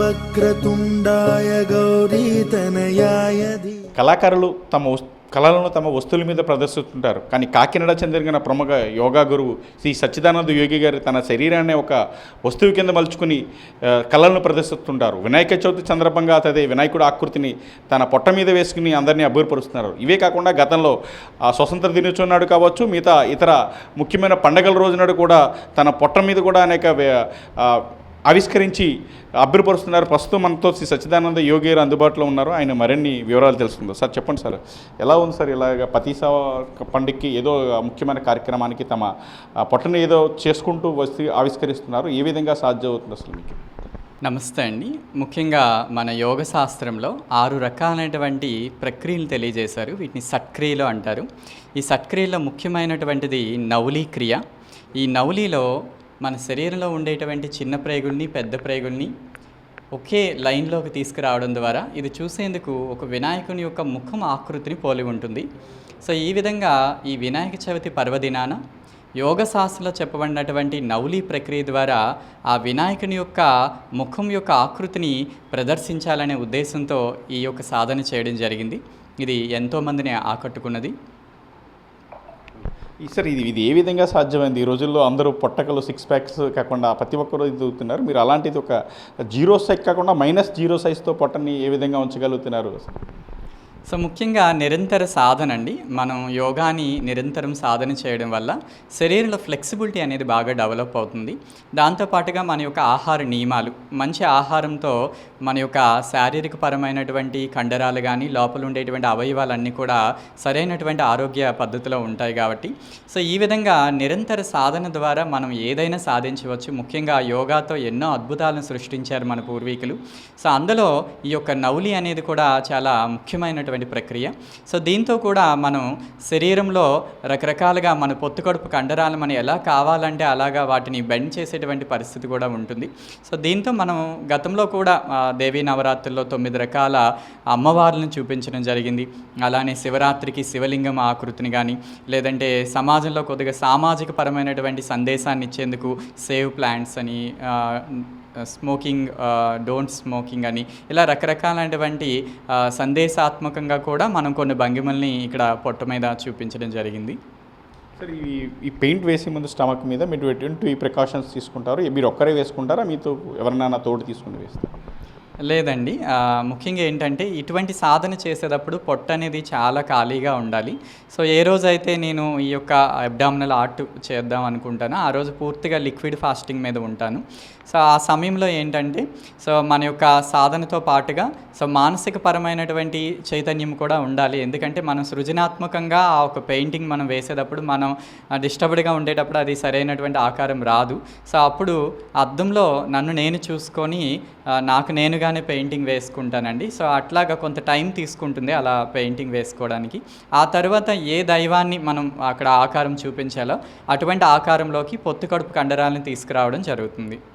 వక్రతుండాయ గౌరీతనయాయ కళాకారులు తమ కళలను తమ వస్తువుల మీద ప్రదర్శిస్తుంటారు. కానీ కాకినాడ చెందిన ప్రముఖ యోగా గురువు శ్రీ సచ్చిదానంద యోగి గారు తన శరీరాన్ని ఒక వస్తువు కింద మలుచుకుని కళలను ప్రదర్శిస్తుంటారు. వినాయక చవితి సందర్భంగా అతదే వినాయకుడు ఆకృతిని తన పొట్ట మీద వేసుకుని అందరినీ అభివృపరుస్తున్నారు ఇవే కాకుండా గతంలో స్వతంత్ర దినోత్సవం నాడు కావచ్చు మిగతా ఇతర ముఖ్యమైన పండగల రోజునాడు కూడా తన పొట్ట మీద కూడా అనేక ఆవిష్కరించి అభ్యపరుస్తున్నారు ప్రస్తుతం మనతో శ్రీ సచ్చిదానంద యోగి గారు అందుబాటులో ఉన్నారు. ఆయన మరిన్ని వివరాలు తెలుసుకుందాం. సార్ చెప్పండి సార్. ఎలా ఉంది సార్ ఇలాగ పతీసా పండుగకి ఏదో ముఖ్యమైన కార్యక్రమానికి తమ పొట్టను ఏదో చేసుకుంటూ వస్తు ఆవిష్కరిస్తున్నారు. ఏ విధంగా సాధ్యం అవుతుంది అసలు మీకు? నమస్తే అండి. ముఖ్యంగా మన యోగ శాస్త్రంలో ఆరు రకాలైనటువంటి ప్రక్రియలు తెలియజేశారు. వీటిని సట్క్రియలు అంటారు. ఈ సట్క్రియలో ముఖ్యమైనటువంటిది నవలీ క్రియ. ఈ నౌలీలో మన శరీరంలో ఉండేటువంటి చిన్న ప్రేగుల్ని పెద్ద ప్రేగుల్ని ఒకే లైన్లోకి తీసుకురావడం ద్వారా ఇది చూసేందుకు ఒక వినాయకుని యొక్క ముఖం ఆకృతిని పోలి ఉంటుంది. సో ఈ విధంగా ఈ వినాయక చవితి పర్వదినాన యోగ శాస్త్రంలో చెప్పబడినటువంటి నౌలీ ప్రక్రియ ద్వారా ఆ వినాయకుని యొక్క ముఖం యొక్క ఆకృతిని ప్రదర్శించాలనే ఉద్దేశంతో ఈ యొక్క సాధన చేయడం జరిగింది. ఇది ఎంతోమందిని ఆకట్టుకున్నది. సార్ ఇది ఇది ఏ విధంగా సాధ్యమైంది? ఈ రోజుల్లో అందరూ పొట్టకలు సిక్స్ ప్యాక్స్ కాకుండా ప్రతి ఒక్కరు ఇది మీరు అలాంటిది ఒక జీరో సైజ్ కాకుండా మైనస్ జీరో సైజ్తో పొట్టని ఏ విధంగా ఉంచగలుగుతున్నారు? సో ముఖ్యంగా నిరంతర సాధన అండి. మనం యోగాని నిరంతరం సాధన చేయడం వల్ల శరీరంలో ఫ్లెక్సిబిలిటీ అనేది బాగా డెవలప్ అవుతుంది. దాంతోపాటుగా మన యొక్క ఆహార నియమాలు మంచి ఆహారంతో మన యొక్క శారీరక పరమైనటువంటి కండరాలు కానీ లోపల ఉండేటువంటి అవయవాలన్నీ కూడా సరైనటువంటి ఆరోగ్య పద్ధతిలో ఉంటాయి కాబట్టి. సో ఈ విధంగా నిరంతర సాధన ద్వారా మనం ఏదైనా సాధించవచ్చు. ముఖ్యంగా యోగాతో ఎన్నో అద్భుతాలను సృష్టించారు మన పూర్వీకులు. సో అందులో ఈ యొక్క నౌలి అనేది కూడా చాలా ముఖ్యమైనటువంటి ప్రక్రియ. సో దీంతో కూడా మనం శరీరంలో రకరకాలుగా మన పొత్తు కడుపు కండరాలు మనం ఎలా కావాలంటే అలాగా వాటిని బెండ్ చేసేటువంటి పరిస్థితి కూడా ఉంటుంది. సో దీంతో మనం గతంలో కూడా దేవీ నవరాత్రుల్లో తొమ్మిది రకాల అమ్మవార్లను చూపించడం జరిగింది. అలానే శివరాత్రికి శివలింగం ఆకృతిని కానీ లేదంటే సమాజంలో కొద్దిగా సామాజిక పరమైనటువంటి సందేశాన్ని ఇచ్చేందుకు సేవ్ ప్లాంట్స్ అని స్మోకింగ్ డోంట్ స్మోకింగ్ అని ఇలా రకరకాలైనటువంటి సందేశాత్మకంగా కూడా మనం కొన్ని భంగిమల్ని ఇక్కడ పొట్ట మీద చూపించడం జరిగింది. సార్ ఈ ఈ పెయింట్ వేసే ముందు స్టమక్ మీద మీరు ఎటువంటి ప్రికాషన్స్ తీసుకుంటారు? మీరు ఒక్కరే వేసుకుంటారా? మీతో ఎవరినైనా తోడు తీసుకుని వేస్తారు? లేదండి. ముఖ్యంగా ఏంటంటే ఇటువంటి సాధన చేసేటప్పుడు పొట్ట అనేది చాలా ఖాళీగా ఉండాలి. సో ఏ రోజైతే నేను ఈ యొక్క అబ్డామినల్ ఆర్ట్ చేద్దాం అనుకుంటానో ఆ రోజు పూర్తిగా లిక్విడ్ ఫాస్టింగ్ మీద ఉంటాను. సో ఆ సమయంలో ఏంటంటే సో మన యొక్క సాధనతో పాటుగా సో మానసిక పరమైనటువంటి చైతన్యం కూడా ఉండాలి. ఎందుకంటే మనం సృజనాత్మకంగా ఆ ఒక పెయింటింగ్ మనం వేసేటప్పుడు మనం డిస్టర్బ్డ్గా ఉండేటప్పుడు అది సరైనటువంటి ఆకారం రాదు. సో అప్పుడు అద్దంలో నన్ను నేను చూసుకొని నాకు నేనుగా నేనుగానే పెయింటింగ్ వేసుకుంటానండి. సో అట్లాగా కొంత టైం తీసుకుంటుంది అలా పెయింటింగ్ వేసుకోవడానికి. ఆ తర్వాత ఏ దైవాన్ని మనం అక్కడ ఆకారం చూపించాలో అటువంటి ఆకారంలోకి పొత్తు కడుపు కండరాలను తీసుకురావడం జరుగుతుంది.